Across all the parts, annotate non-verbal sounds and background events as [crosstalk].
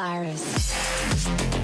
virus.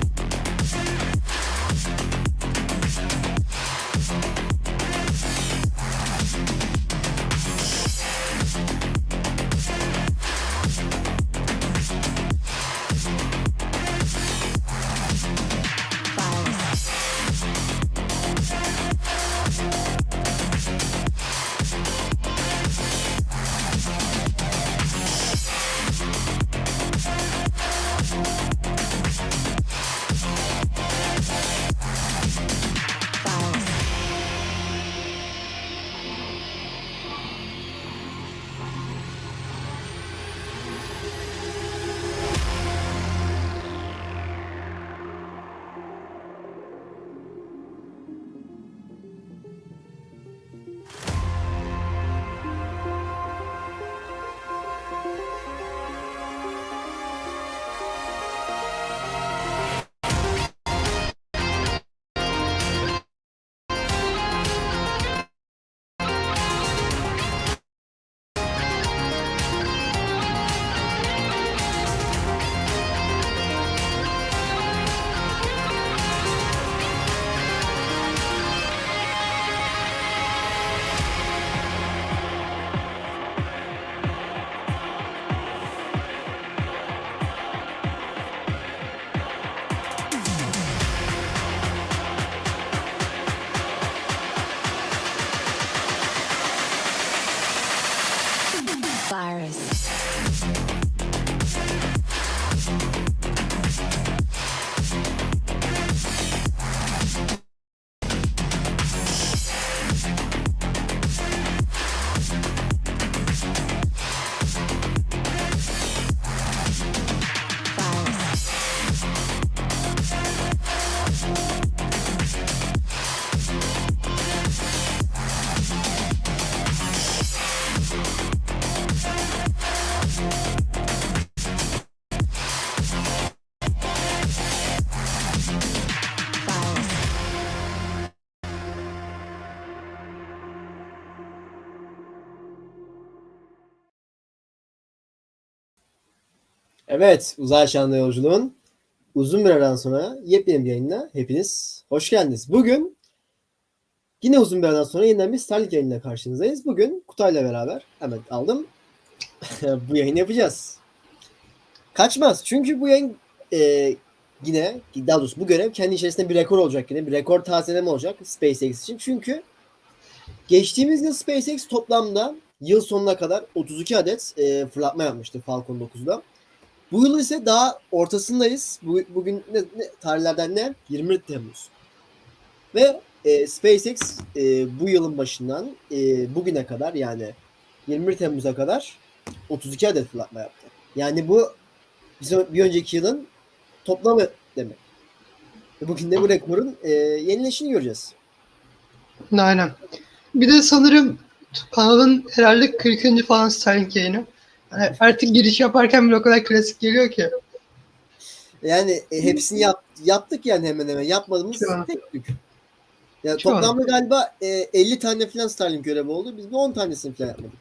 Virus. Evet, uzay çağında yolculuğun uzun bir aradan sonra yepyeni bir yayınla hepiniz hoş geldiniz. Bugün yine uzun bir aradan sonra yeniden bir Starlink yayınla karşınızdayız. Bugün Kutay'la beraber hemen aldım. [laughs] bu yayını yapacağız. Kaçmaz. Çünkü bu yayın e, yine daha doğrusu bu görev kendi içerisinde bir rekor olacak yine. Bir rekor tazeleme olacak SpaceX için. Çünkü geçtiğimiz yıl SpaceX toplamda yıl sonuna kadar 32 adet e, fırlatma yapmıştı Falcon 9'da. Bu yıl ise daha ortasındayız. Bu, bugün ne, ne, tarihlerden ne? 20 Temmuz. Ve e, SpaceX e, bu yılın başından e, bugüne kadar yani 21 Temmuz'a kadar 32 adet fırlatma yaptı. Yani bu bizim bir önceki yılın toplamı demek. Bugün de bu rekorun e, yenileşini göreceğiz. Aynen. Bir de sanırım kanalın herhalde 40. falan Starlink yayını. Artık giriş yaparken bile o kadar klasik geliyor ki. Yani e, hepsini yap, yaptık yani hemen hemen. Yapmadığımız Şu tek tük. Yani Şu an. toplamda galiba e, 50 tane falan Starlink görevi oldu. Biz de 10 tanesini falan yapmadık.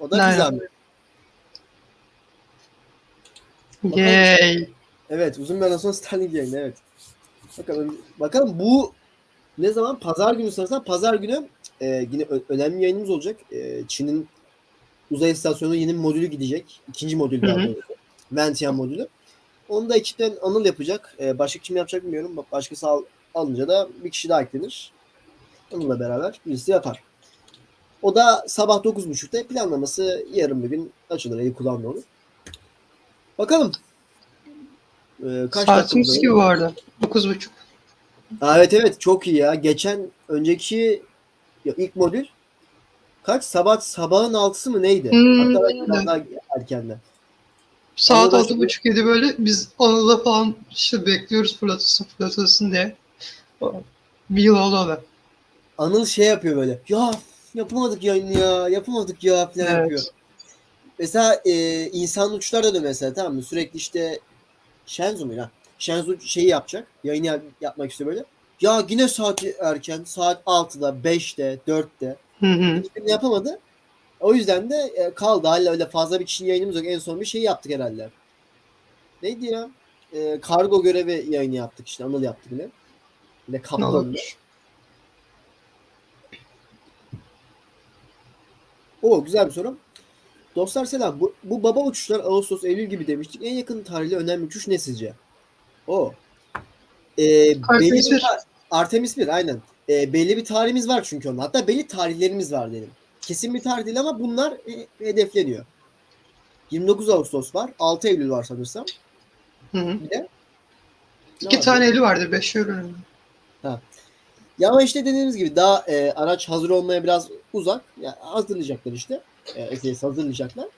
O da bir Aynen. zahmet. Yay. Evet uzun bir aradan sonra Starlink yayını evet. Bakalım, bakalım bu ne zaman? Pazar günü sanırsam pazar günü e, yine önemli bir yayınımız olacak. E, Çin'in uzay istasyonu yeni bir modülü gidecek. İkinci modül daha doğrusu. Ventian modülü. Onu da ekipten Anıl yapacak. E, başka kim yapacak bilmiyorum. Bak, Başkası al, alınca da bir kişi daha eklenir. Onunla beraber birisi yapar. O da sabah 9.30'da planlaması yarın bir gün açılır. Eli kullanma olur. Bakalım. E, kaç dakika gibi bu arada. 9.30. Aa, evet evet çok iyi ya. Geçen önceki ya ilk modül kaç sabah sabahın altısı mı neydi? Hmm, Hatta belki daha erkenden. Saat Anadolu- 6.30-7 böyle biz Anadolu'da falan işte bekliyoruz fırlatırsın fırlatırsın diye. Bir yıl oldu o. Anıl şey yapıyor böyle. Ya yapamadık yayını ya. Yapamadık ya falan Evet. yapıyor. Mesela e, insan uçlarda da mesela tamam mı? Sürekli işte Shenzhou mu ya? Shenzhou şeyi yapacak. Yayını yap- yapmak istiyor böyle. Ya yine saati erken. Saat 6'da, 5'te, 4'te. Hiçbirini yapamadı. O yüzden de e, kaldı. Hala öyle fazla bir kişinin yayınımız yok. En son bir şey yaptık herhalde. Neydi ya? e, kargo görevi yayını yaptık işte. Anıl yaptı yine. Yine olabilir? O güzel bir soru. Dostlar selam. Bu, bu baba uçuşlar Ağustos, Eylül gibi demiştik. En yakın tarihli önemli uçuş ne sizce? O. Ee, Artemis belli bir bir. ta- Artemis 1 aynen. Ee, belli bir tarihimiz var çünkü onun. Hatta belli tarihlerimiz var dedim. Kesin bir tarih değil ama bunlar e, hedefleniyor. 29 Ağustos var. 6 Eylül var sanırsam. Hı hı. Bir de İki var? tane eli vardı. Beş euro. Ya ama işte dediğimiz gibi daha e, araç hazır olmaya biraz uzak. Ya hazırlayacaklar işte. E, hazırlayacaklar.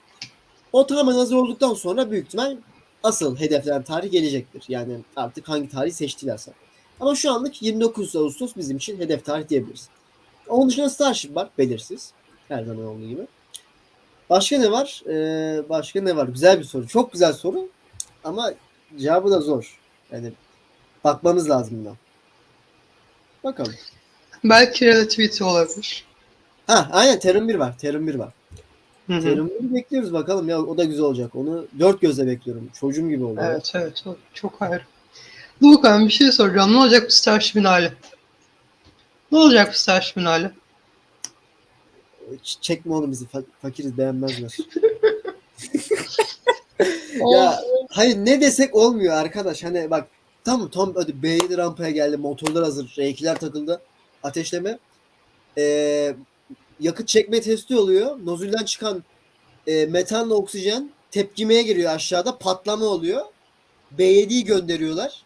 O tamamen hazır olduktan sonra büyük ihtimal asıl hedeflenen tarih gelecektir. Yani artık hangi tarihi seçtilerse. Ama şu anlık 29 Ağustos bizim için hedef tarih diyebiliriz. Onun dışında Starship var. Belirsiz. Her zaman olduğu gibi. Başka ne var? Ee, başka ne var? Güzel bir soru. Çok güzel soru. Ama cevabı da zor. Yani bakmamız lazım buna. Bakalım. Belki relativity olabilir. Ha aynen Terun 1 var. Terun 1 var. Hı hı. Terun 1'i bekliyoruz bakalım ya o da güzel olacak. Onu dört gözle bekliyorum. Çocuğum gibi oldu. Evet evet. O çok ayrı. Doğukan bir şey soracağım. Ne olacak bu Starship'in hali? Ne olacak bu Starship'in hali? Ç- Çekme oğlum bizi fa- fakiriz beğenmezler. [laughs] Ya hayır ne desek olmuyor arkadaş. Hani bak tam tam öyle B7 rampaya geldi. Motorlar hazır. R2'ler takıldı. Ateşleme. Ee, yakıt çekme testi oluyor. Nozülden çıkan e, metanla oksijen tepkimeye giriyor aşağıda. Patlama oluyor. B7'yi gönderiyorlar.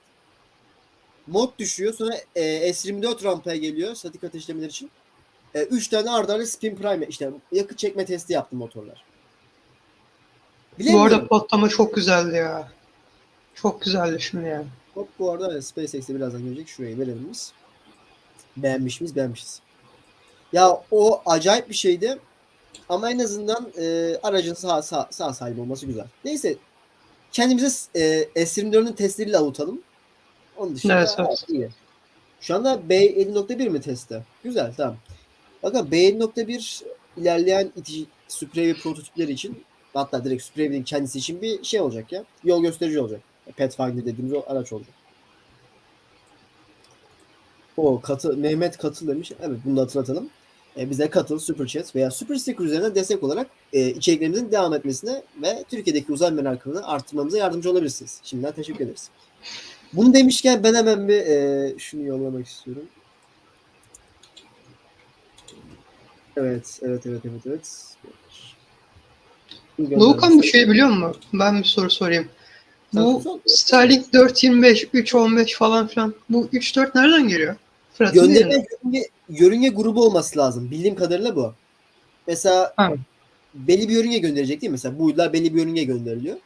Mod düşüyor. Sonra e, S24 rampaya geliyor. Statik ateşlemeler için. 3 tane arda arda spin prime işte yakıt çekme testi yaptı motorlar. bu arada patlama çok güzeldi ya. Çok güzeldi şimdi yani. Hop bu arada evet, SpaceX'e birazdan gelecek. Şurayı verelim biz. Beğenmiş miyiz? Beğenmişiz. Ya o acayip bir şeydi. Ama en azından e, aracın sağ, sağ, sağ salim olması güzel. Neyse. Kendimize e, S24'ün testleriyle avutalım. Onun dışında Evet, evet. iyi. Şu anda B7.1 mi testte? Güzel tamam. Bakın B7.1 ilerleyen itici Supravi prototipleri için hatta direkt Supravi'nin kendisi için bir şey olacak ya. Yol gösterici olacak. Pathfinder dediğimiz o araç olacak. O katı Mehmet katıl demiş. Evet bunu da hatırlatalım. E, bize katıl, Super Chat veya Super Sticker üzerinden destek olarak e, içeriklerimizin devam etmesine ve Türkiye'deki uzay merakını arttırmamıza yardımcı olabilirsiniz. Şimdiden teşekkür ederiz. Bunu demişken ben hemen bir e, şunu yollamak istiyorum. Evet, evet, evet, evet, evet. Bu Doğukan bir şey biliyor musun? Ben bir soru sorayım. Bu sor. Starlink 4.25, 3.15 falan filan. Bu 3.4 nereden geliyor? Fırat'ın Gönderme yörünge, yörünge grubu olması lazım. Bildiğim kadarıyla bu. Mesela Ha. belli bir yörünge gönderecek değil mi? Mesela bu uydular belli bir yörünge gönderiliyor.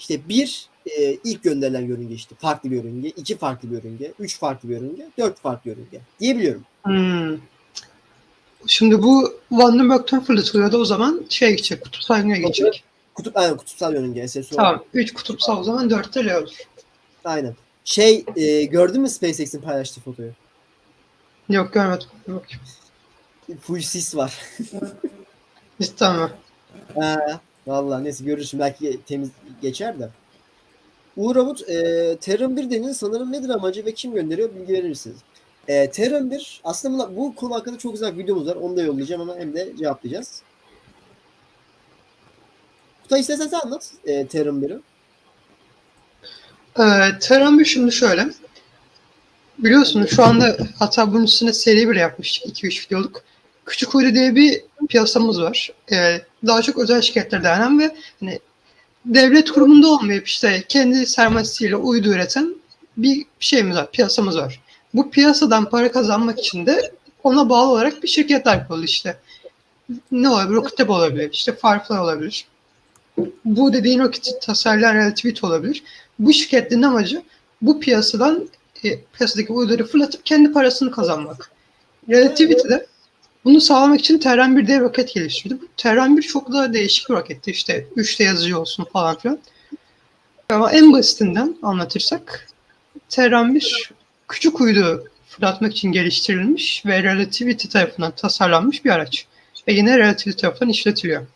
İşte bir e, ilk gönderilen yörünge işte farklı bir yörünge, iki farklı bir yörünge, üç farklı bir yörünge, dört farklı yörünge diyebiliyorum. Hmm. Şimdi bu Vandenberg'ten fırlatılıyordu o zaman şey geçecek, kutupsal yöne geçecek. Kutup aynen kutupsal yörünge SSO. Tamam. 3 kutupsal o zaman 4'te L olur. Aynen. Şey e, gördün mü SpaceX'in paylaştığı fotoyu? Yok görmedim. Yok. Full sis var. Cidden mi? Vallahi neyse görürsün belki temiz geçer de. Uğur Avut, e, Terran 1 denilen sanırım nedir amacı ve kim gönderiyor bilgi verir misiniz? E, Terran 1 aslında bu konu hakkında çok güzel bir videomuz var. Onu da yollayacağım ama hem de cevaplayacağız. Kutay istersen sen anlat e, Terran 1'i. Ee, Terran bir şimdi şöyle. Biliyorsunuz şu anda hatta bunun üstüne seri bir yapmıştık 2-3 videoluk. Küçük Uydu diye bir piyasamız var. Ee, daha çok özel şirketlere dayanan ve hani devlet kurumunda olmayıp işte kendi sermayesiyle uydu üreten bir şeyimiz var, piyasamız var. Bu piyasadan para kazanmak için de ona bağlı olarak bir şirketler kuruldu işte. Ne olabilir? Rocketep olabilir, işte Firefly olabilir. Bu dediğin roketi tasarlayan Relativity olabilir. Bu şirketlerin amacı bu piyasadan e, piyasadaki uyduları fırlatıp kendi parasını kazanmak. Relativity de bunu sağlamak için Terran 1 diye roket geliştirdi. Bu Terran 1 çok daha değişik bir roketti. İşte 3'te yazıcı olsun falan filan. Ama en basitinden anlatırsak Terran 1 küçük uydu fırlatmak için geliştirilmiş ve Relativity tarafından tasarlanmış bir araç. Ve yine Relativity tarafından işletiliyor.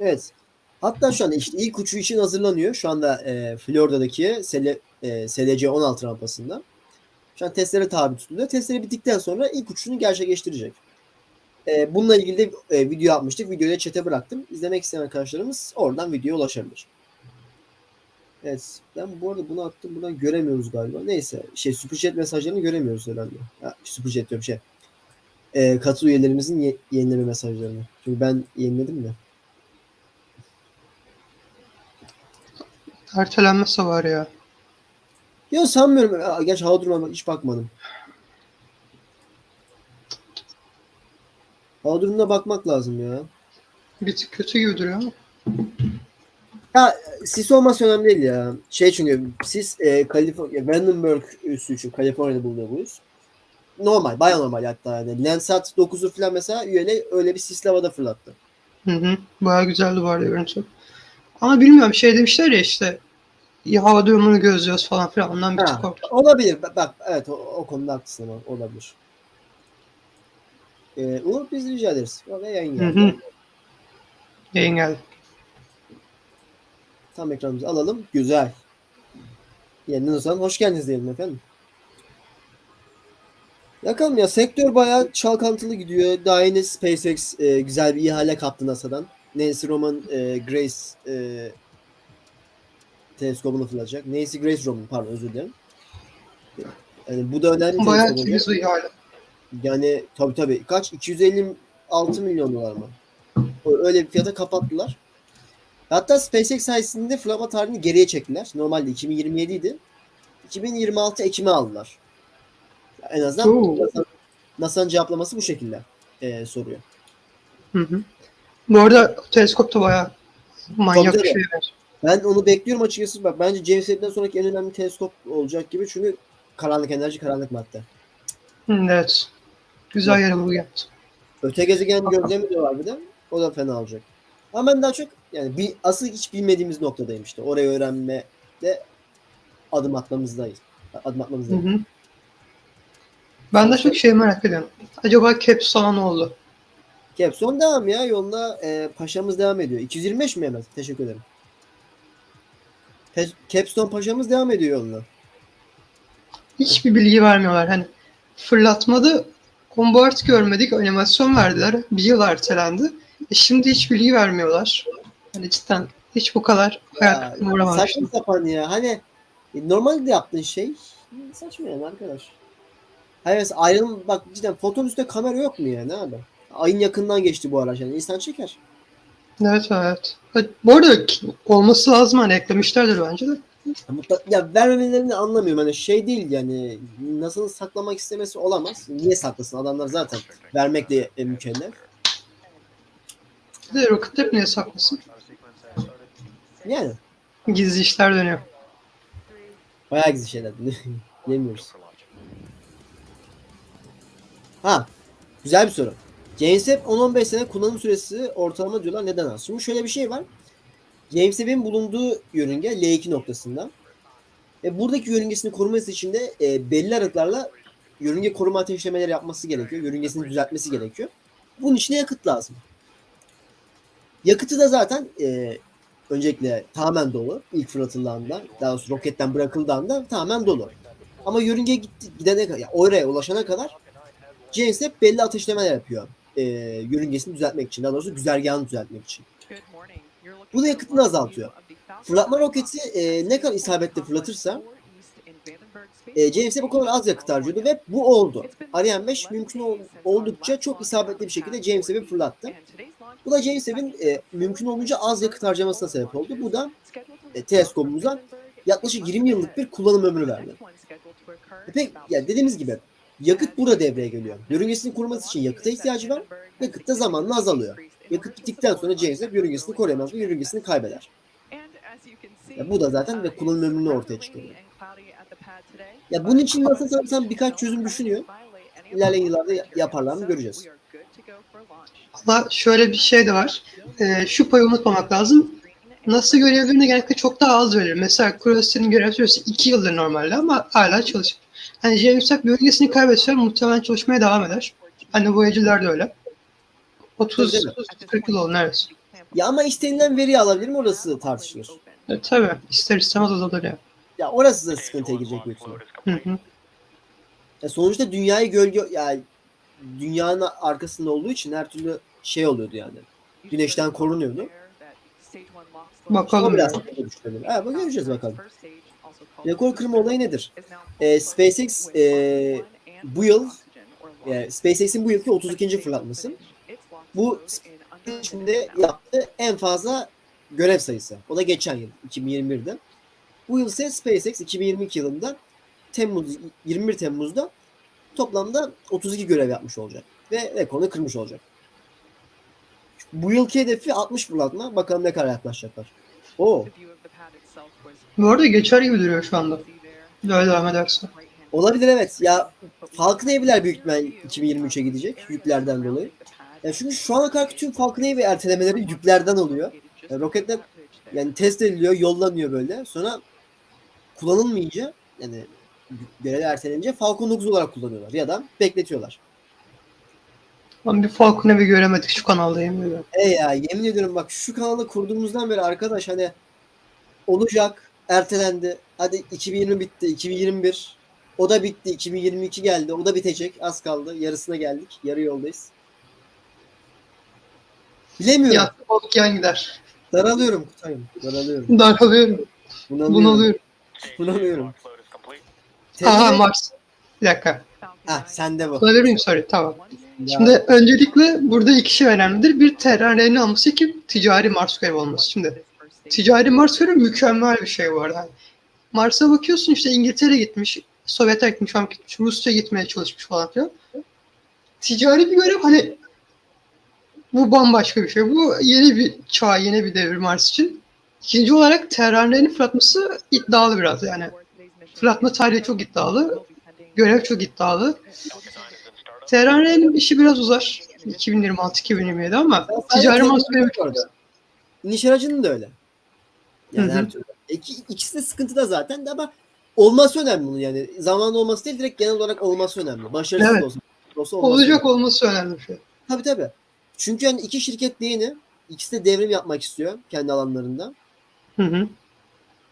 Evet. Hatta şu anda işte ilk uçuş için hazırlanıyor. Şu anda e, Florida'daki SL, SLC 16 rampasında. Şu an testlere tabi tutuluyor. Testleri bittikten sonra ilk uçuşunu gerçekleştirecek. E, bununla ilgili de e, video yapmıştık. Videoyu da chat'e bıraktım. İzlemek isteyen arkadaşlarımız oradan videoya ulaşabilir. Evet. Ben bu arada bunu attım. Buradan göremiyoruz galiba. Neyse. Şey Superchat mesajlarını göremiyoruz herhalde. Ha, Superchat diyorum şey. E, katıl üyelerimizin ye- yenileme mesajlarını. Çünkü ben yeniledim de. Ertelenmesi var ya. Yok sanmıyorum. Aa, Gerçi hava durumuna hiç bakmadım. Hava durumuna bakmak lazım ya. Bir tık kötü gibi duruyor ama. Ya sis olması önemli değil ya. Şey çünkü sis e, Kaliforniya, Vandenberg üssü için Kaliforniya'da bulunuyor bu üs. Normal, baya normal hatta yani. Landsat 9'u falan mesela üyele öyle bir sisli havada fırlattı. Hı hı. Baya güzeldi bu arada görüntü. Ama bilmiyorum şey demişler ya işte ya hava durumunu gözlüyoruz falan filan ondan bir tık Ha, korktum. olabilir. Bak, bak evet o, o konuda haklısın ama olabilir. Ee, Uğur biz rica ederiz. Ve yayın Hı geldi. hı. Yayın geldi. Tam ekranımızı alalım. Güzel. Yeniden o zaman hoş geldiniz diyelim efendim. Bakalım ya sektör bayağı çalkantılı gidiyor. Daha yeni SpaceX e, güzel bir ihale kaptı NASA'dan. Nancy Roman e, Grace e, teleskobunu fırlatacak. Nancy Grace Roman pardon özür dilerim. Yani bu da önemli Bayağı temiz hala. Yani tabii tabii. Kaç? 256 milyon dolar mı? Öyle bir fiyata kapattılar. Hatta SpaceX sayesinde fırlama tarihini geriye çektiler. Normalde 2027 idi. 2026 Ekim'e aldılar. En azından. NASA- NASA'nın cevaplaması bu şekilde e, soruyor. Hı hı. Bu arada teleskop da bayağı manyak Tabii, bir şey. Ben onu bekliyorum açıkçası. Bak bence James Webb'den sonraki en önemli teleskop olacak gibi çünkü karanlık enerji, karanlık madde. Evet. Güzel yere bu yaptı. Öte gezegen gözlemi de var bir de. O da fena olacak. Ama ben daha çok yani bir asıl hiç bilmediğimiz noktadayım işte. Orayı öğrenmede adım atmamızdayız. Adım Hı atmamızdayız. hı. Ben de çok şey merak ediyorum. Acaba Caps sana ne oldu? Capson devam ya. Yoluna e, paşamız devam ediyor. 225 mi Mehmet? Teşekkür ederim. Pe- paşamız devam ediyor yoluna. Hiçbir bilgi vermiyorlar. Hani fırlatmada bombard görmedik, animasyon verdiler. Bir yıl ertelendi. E şimdi hiç bilgi vermiyorlar. Hani cidden hiç bu kadar hayal Ya, uğramamıştım. saçma sapan ya. Hani e, normalde yaptığın şey saçma yani arkadaş. Hayır mesela ayrılım bak cidden fotonun üstünde kamera yok mu ya ne abi? Ayın yakından geçti bu araç yani insan çeker. Evet evet. Ha, Bu arada olması lazım hani eklemişlerdir bence de. Ya, vermemelerini anlamıyorum hani şey değil yani nasıl saklamak istemesi olamaz. Niye saklasın adamlar zaten vermekle e, mükellef. De Rocket Lab niye saklasın? Yani Gizli işler dönüyor. bayağı güzel şeyler [laughs] yemiyoruz. Ha güzel bir soru. James Webb 10-15 sene kullanım süresi ortalama diyorlar neden az? Şimdi şöyle bir şey var. James Webb'in bulunduğu yörünge L2 noktasında. Ve buradaki yörüngesini koruması için de e, belli aralıklarla yörünge koruma ateşlemeleri yapması gerekiyor. Yörüngesini düzeltmesi gerekiyor. Bunun için yakıt lazım. Yakıtı da zaten e, öncelikle tamamen dolu. İlk fırlatıldığında, daha doğrusu roketten bırakıldığında tamamen dolu. Ama yörünge gitti, gidene kadar, yani oraya ulaşana kadar James Webb belli ateşlemeler yapıyor. E, yörüngesini düzeltmek için, daha doğrusu güzergahını düzeltmek için. Bu da yakıtını azaltıyor. Fırlatma roketi e, ne kadar isabetli fırlatırsa e, James Webb o kadar az yakıt harcıyordu ve bu oldu. Ariane 5 mümkün ol- oldukça çok isabetli bir şekilde James Webb'i fırlattı. Bu da James Webb'in e, mümkün olunca az yakıt harcamasına sebep oldu. Bu da e, teleskopumuza yaklaşık 20 yıllık bir kullanım ömrü verdi. E, pek, yani dediğimiz gibi yakıt burada devreye geliyor. Yörüngesini koruması için yakıta ihtiyacı var. Yakıt da zamanla azalıyor. Yakıt bittikten sonra James Webb yörüngesini koruyamaz ve yörüngesini kaybeder. Ya bu da zaten ve kullanım ömrünü ortaya çıkarıyor. Ya bunun için nasıl sanırsam birkaç çözüm düşünüyor. İlerleyen yıllarda ya- yaparlar mı göreceğiz. Valla şöyle bir şey de var. Ee, şu payı unutmamak lazım. NASA görevlerine genellikle çok daha az verir. Mesela Curiosity'nin görev süresi 2 yıldır normalde ama hala çalışır. Hani James Webb bölgesini kaybetse muhtemelen çalışmaya devam eder. Hani Voyager'lar da öyle. 30 Tabii, 40 yıl neredeyse. Ya ama istenilen veriyi alabilir mi orası tartışılır. E, tabii. ister istemez azalır ya. Ya orası da sıkıntıya girecek büyük ihtimal. Hı hı. Ya sonuçta dünyayı gölge yani dünyanın arkasında olduğu için her türlü şey oluyordu yani. Güneşten korunuyordu. Bakalım biraz. Ha, bak göreceğiz bakalım. Rekor kırma olayı nedir? Ee, SpaceX ee, bu yıl yani SpaceX'in bu yılki 32. fırlatması. Bu içinde yaptığı en fazla görev sayısı. O da geçen yıl 2021'de. Bu yıl ise SpaceX 2022 yılında Temmuz 21 Temmuz'da toplamda 32 görev yapmış olacak ve rekoru kırmış olacak. Bu yılki hedefi 60 fırlatma. Bakalım ne kadar yaklaşacaklar. Oo, Bu arada geçer gibi duruyor şu anda. Böyle devam ederse. olabilir evet. Ya Falcon Heavy'ler büyük ihtimal 2023'e gidecek yüklerden dolayı. Ya çünkü şu ana kadar tüm Falcon Heavy ertelemeleri yüklerden oluyor. Ya roketler yani test ediliyor, yollanıyor böyle. Sonra kullanılmayınca yani görev ertelenince Falcon 9 olarak kullanıyorlar ya da bekletiyorlar. Ben bir Falcon evi göremedik şu kanalda yemin ediyorum. E ya yemin ediyorum bak şu kanalı kurduğumuzdan beri arkadaş hani olacak, ertelendi. Hadi 2020 bitti, 2021. O da bitti, 2022 geldi. O da bitecek. Az kaldı. Yarısına geldik. Yarı yoldayız. Bilemiyorum. Ya balık yan gider. Daralıyorum Kutay'ım. Daralıyorum. Daralıyorum. Bunalıyorum. Bunalıyorum. Bunalıyorum. Aha Mars. Bir dakika. Ah sende bu. Miyim? Sorry. Tamam. Ya, Şimdi öncelikle burada iki şey önemlidir. Bir terranenin alması, iki ticari Mars görevi olması. Şimdi ticari Mars görevi mükemmel bir şey bu arada. Yani Mars'a bakıyorsun işte İngiltere gitmiş, Sovyetler gitmiş, Amerika gitmiş, Rusya gitmeye çalışmış falan filan. Ticari bir görev hani bu bambaşka bir şey. Bu yeni bir çağ, yeni bir devir Mars için. İkinci olarak terranenin fırlatması iddialı biraz yani. Fırlatma tarihi çok iddialı. Görev çok iddialı. Terrane'nin işi biraz uzar. 2026-2027 ama ticari Mars görevi çok aracının da öyle. Yani her türlü. İki, ikisi de sıkıntıda zaten ama olması önemli bunun yani. Zaman olması değil direkt genel olarak olması önemli. Başarısız Evet. olsun. olsa olması olacak önemli. olması önemli bir şey. Tabii tabii. Çünkü yani iki şirket de yeni. İkisi de devrim yapmak istiyor kendi alanlarında. Hı hı.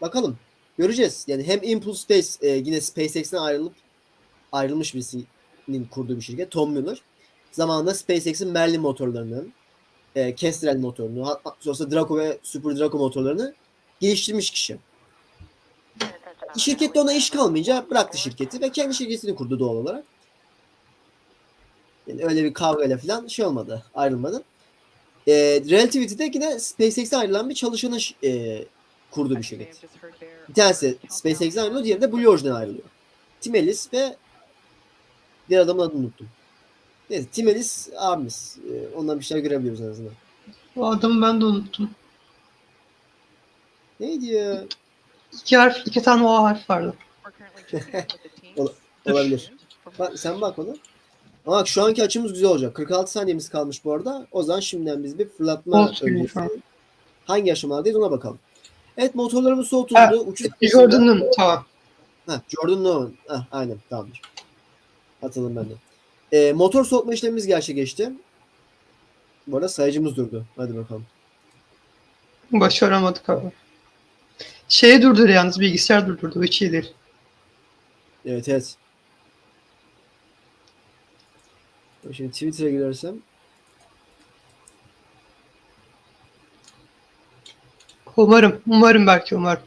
Bakalım. Göreceğiz. Yani hem Impulse Space e, yine SpaceX'ten ayrılıp ayrılmış birisinin kurduğu bir şirket. Tom Mueller. Zamanında SpaceX'in Merlin motorlarının e, Kestrel motorunu, hatta sonrasında Draco ve Super Draco motorlarını geliştirmiş kişi. Şirkette ona iş kalmayınca bıraktı şirketi ve kendi şirketini kurdu doğal olarak. Yani öyle bir kavgayla falan şey olmadı, ayrılmadı. E, Relativity'de yine SpaceX'e ayrılan bir çalışanı e, kurduğu bir şirket. Bir tanesi SpaceX'den ayrılıyor, diğeri de Blue Origin'den ayrılıyor. Tim Ellis ve diğer adamın adını unuttum. Neyse Tim Ellis abimiz. Ee, ondan bir şeyler görebiliyoruz en azından. O adamı ben de unuttum. Neydi ya? İki harf, iki tane O harf vardı. [laughs] Olabilir. Bak, sen bak ona. Ama bak şu anki açımız güzel olacak. 46 saniyemiz kalmış bu arada. O zaman şimdiden biz bir fırlatma öncesi. Hangi aşamadayız ona bakalım. Evet motorlarımız Ha, soğutuldu. Uçuş Jordan'ın mı? Tamam. Ha, Jordan Nolan. Ha, aynen tamamdır. Hatırladım ben de. Ee, motor soğutma işlemimiz gerçekleşti. Bu arada sayıcımız durdu. Hadi bakalım. Başaramadık abi. Şeye durdurdu yalnız bilgisayar durdurdu. Hiç iyi değil. Evet evet. Şimdi Twitter'a girersem Umarım. Umarım belki umarım.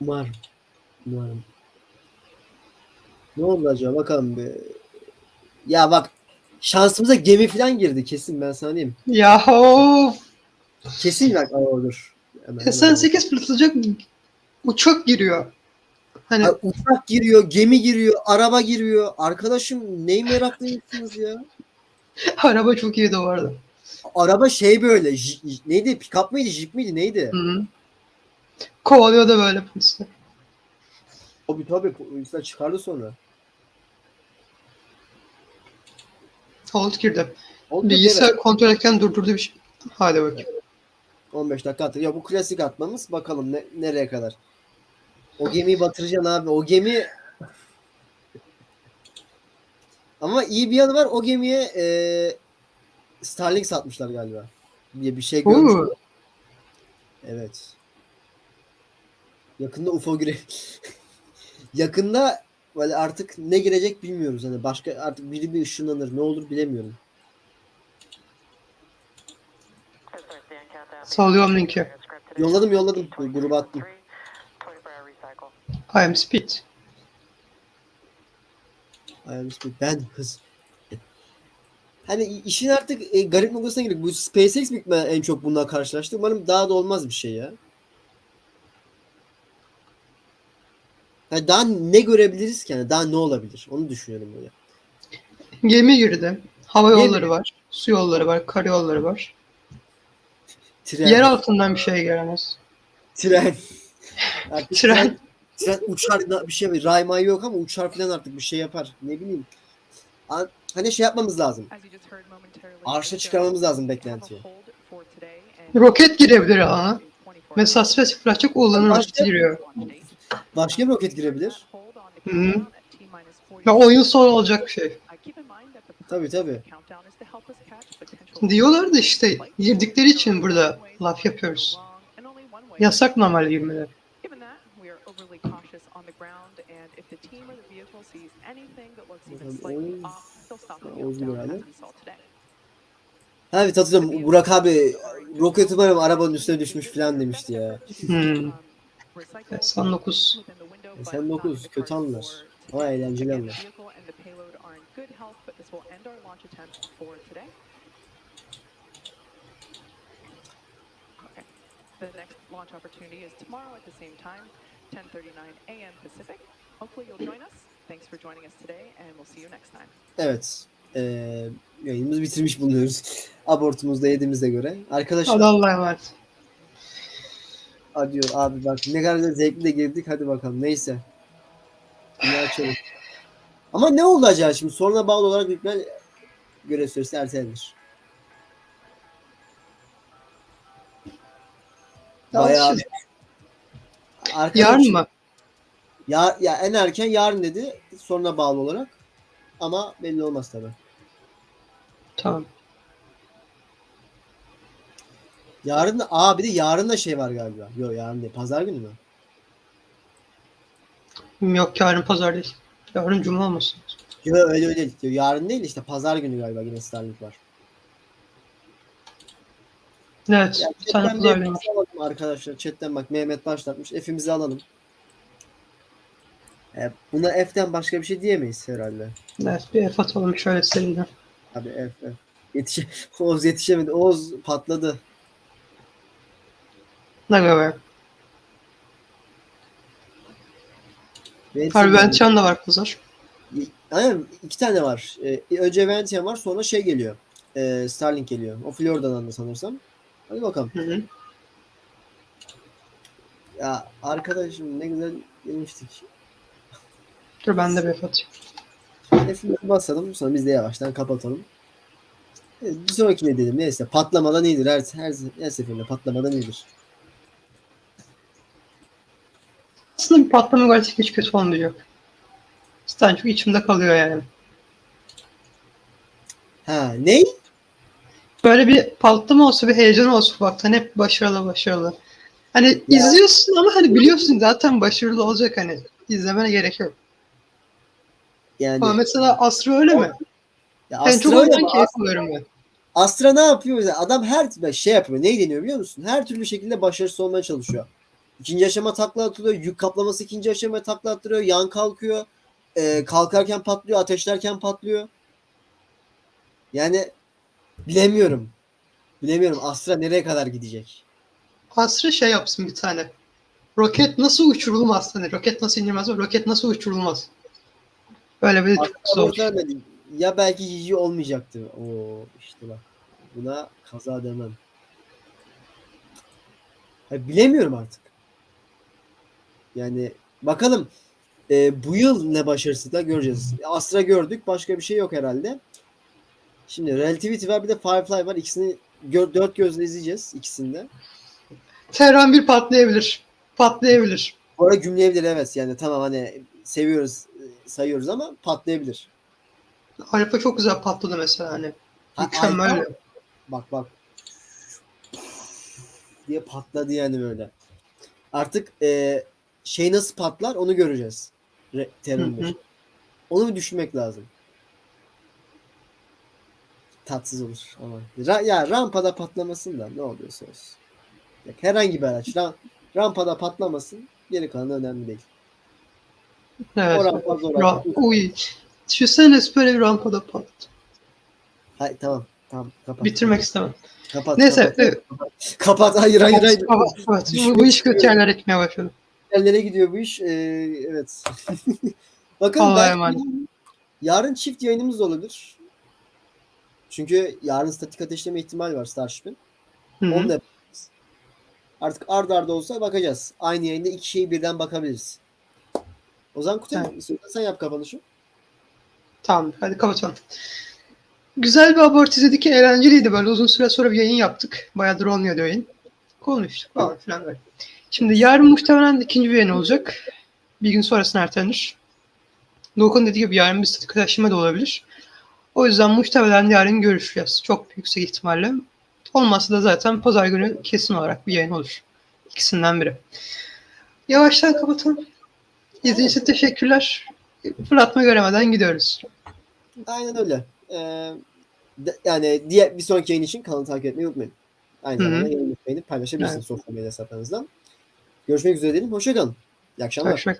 umarım. Umarım. Ne oldu acaba bakalım bir. Ya bak şansımıza gemi falan girdi kesin ben sana diyeyim. Ya of. Kesin bak dur. Hemen, hemen. SN8 fırlatılacak uçak giriyor. Hani Ay, uçak giriyor, gemi giriyor, araba giriyor. Arkadaşım ney meraklıymışsınız ya? [laughs] araba çok iyiydi bu arada. Araba şey böyle neydi? Pick-up mıydı? Jeep miydi? Neydi? Hı -hı. Kovalıyor da böyle polisler. Tabii tabii. Polisler çıkardı sonra. Hold girdi. Oldu, Bilgisayar evet. kontrol ederken durdurdu bir şey. Hadi bakayım. 15 dakika attık. Ya bu klasik atmamız. Bakalım ne, nereye kadar. O gemiyi batıracaksın abi. O gemi ama iyi bir yanı var. O gemiye e, Starlink satmışlar galiba. diye bir şey görmüş. Oo, Evet. Yakında UFO gire. [laughs] Yakında böyle artık ne girecek bilmiyoruz. Hani başka artık biri bir ışınlanır. Ne olur bilemiyorum. Sallıyorum linki. Yolladım yolladım. Gruba attım. I am Speed. I am speed. Ben hız. Hani işin artık e, garip noktasına girdik. Bu SpaceX mi en çok bununla karşılaştım. Umarım daha da olmaz bir şey ya. Yani daha ne görebiliriz ki? Yani daha ne olabilir? Onu düşünüyorum böyle. Gemi girdi. Hava Gemi. yolları var. Su yolları var. Karayolları var. Tren. Yer altından bir şey gelemez. Tren. [laughs] Artık Tren. Tren uçar bir şey mi? Raymay yok ama uçar falan artık bir şey yapar. Ne bileyim. Hani şey yapmamız lazım. Arşa çıkarmamız lazım beklentiye. Roket girebilir. Mesela spesifik açık olanın Başka- açık giriyor. Başka bir roket girebilir. Hı hı. Ve oyun sonu olacak bir şey. Tabii tabii. Diyorlar da işte girdikleri için burada laf yapıyoruz. Yasak normalde girmeleri. The team or the vehicle sees anything that looks even slightly off, they'll stop Oğuz vehicle down as we saw today. Ha evet hatırlıyorum. Burak abi roket umarım arabanın üstüne düşmüş falan demişti ya. Hmm. S9. S9 kötü anlar. Ama eğlenceli anlar. The next launch opportunity is tomorrow at the same time, 10:39 a.m. Pacific. Hopefully you'll join us. Thanks for joining us today, and we'll see you next time. Evet. Ee, yayınımızı bitirmiş bulunuyoruz. Abortumuzu da yediğimize göre. Arkadaşlar Hadi Allah'a emanet. Hadi diyor abi bak ne kadar da zevkli de girdik hadi bakalım neyse. Bunu açalım. Ama ne oldu acaba şimdi soruna bağlı olarak ihtimal görev süresi ertelenir. Bayağı Yarın mı? Ya, ya en erken yarın dedi soruna bağlı olarak. Ama belli olmaz tabi. Tamam. Yarın da aa bir de yarın da şey var galiba. Yok yarın değil. Pazar günü mü? Yok yarın pazar değil. Yarın cuma olmasın. Yok öyle öyle değil. Yarın değil işte pazar günü galiba yine Starlink var. Evet. Ya, bir tane chatten pazar bir günü. Arkadaşlar. Chatten bak Mehmet başlatmış. F'imizi alalım. E, buna F'ten başka bir şey diyemeyiz herhalde. Evet bir F atalım şöyle seriden. Abi F F. Yetişe [laughs] Oğuz yetişemedi. Oğuz patladı. Ne kadar? Harbi Ventian da var pazar. Aynen iki tane var. E, önce Ventian var sonra şey geliyor. E, Starlink geliyor. O Florida'dan da sanırsam. Hadi bakalım. Hı hı. Ya arkadaşım ne güzel girmiştik. Dur ben de bir atayım. F'imizi basalım sonra biz de yavaştan kapatalım. Evet, Bir sonraki ne dedim neyse patlamadan iyidir her, her, her seferinde patlamadan iyidir. Aslında bir patlama gerçek hiç kötü olmayacak. Zaten çok içimde kalıyor yani. Ha ney? Böyle bir patlama olsa bir heyecan olsa ufaktan hep başarılı başarılı. Hani Ya. izliyorsun ama hani biliyorsun zaten başarılı olacak hani. İzlemene gerek yok. Yani Ama mesela Astra öyle mi? ya En çok Astra, öyle ondan keyif alıyorum ben. Astra ne yapıyor? Mesela adam her şey yapıyor. Ne deniyor biliyor musun? Her türlü şekilde başarısız olmaya çalışıyor. İkinci aşama takla atılıyor. Yük kaplaması ikinci aşamaya takla attırıyor. Yan kalkıyor. Ee, kalkarken patlıyor. Ateşlerken patlıyor. Yani bilemiyorum. Bilemiyorum Astra nereye kadar gidecek? Astra şey yapsın bir tane. Roket nasıl uçurulmaz? Hani roket nasıl indirmez ama roket nasıl uçurulmaz? Böyle bir çok vermedi. Ya belki GG olmayacaktı. Oo işte bak. Buna kaza demem. Ha, bilemiyorum artık. Yani bakalım e, bu yıl ne başarısızlıkla göreceğiz. Astra gördük. Başka bir şey yok herhalde. Şimdi Relativity var bir de Firefly var. İkisini gö- dört gözle izleyeceğiz. ikisini de. Terran bir patlayabilir. Patlayabilir. Bu arada gümleyebilir evet. Yani tamam hani seviyoruz sayıyoruz ama patlayabilir. Alfa çok güzel patladı mesela hani. Ha, Mükemmel. Bak bak. diye patladı yani böyle. Artık e, şey nasıl patlar onu göreceğiz. Re- Terör Hı hı. Onu bir düşünmek lazım. Tatsız olur ama. Ra- ya rampada patlamasın da ne oluyorsa olsun. Herhangi bir araç ram- rampada patlamasın. Geri kalanı önemli değil. Evet. O rampa zor. Ra- Uy. Düşünsene böyle bir rampada pat. Hayır tamam. Tamam kapat. Bitirmek istemem. Kapat. Neyse. Kapat. evet. Kapat. Hayır hayır hayır. Evet, evet. Bu, bu iş kötü yerlere gitmeye başladı. Nerelere gidiyor bu iş? Ee, evet. [laughs] Bakın Allah'a emanet. yarın çift yayınımız da olabilir. Çünkü yarın statik ateşleme ihtimali var Starship'in. Onu da. Artık ard arda olsa bakacağız. Aynı yayında iki şeyi birden bakabiliriz. O zaman Kutay Evet. istiyorsan sen yap kapanışı. Tamam hadi kapatalım. Güzel bir abort izledik. Eğlenceliydi böyle. Uzun süre sonra bir yayın yaptık. Bayağıdır olmuyordu yayın. Konuştuk falan filan böyle. Şimdi yarın muhtemelen ikinci bir yayın olacak. Bir gün sonrasına ertelenir. Doğukan dediği gibi yarın bir statik taşıma da olabilir. O yüzden muhtemelen yarın görüşeceğiz. Çok yüksek ihtimalle. Olmazsa da zaten pazar günü kesin olarak bir yayın olur. İkisinden biri. Yavaştan kapatalım. İzlediğiniz için teşekkürler. Fırlatma göremeden gidiyoruz. Aynen öyle. Ee, de- yani diğer bir sonraki yayın için kanalı takip etmeyi unutmayın. Aynı zamanda yayını beğenip paylaşabilirsiniz sosyal medya hesaplarınızdan. Görüşmek üzere diyelim. Hoşçakalın. İyi akşamlar. Görüşmek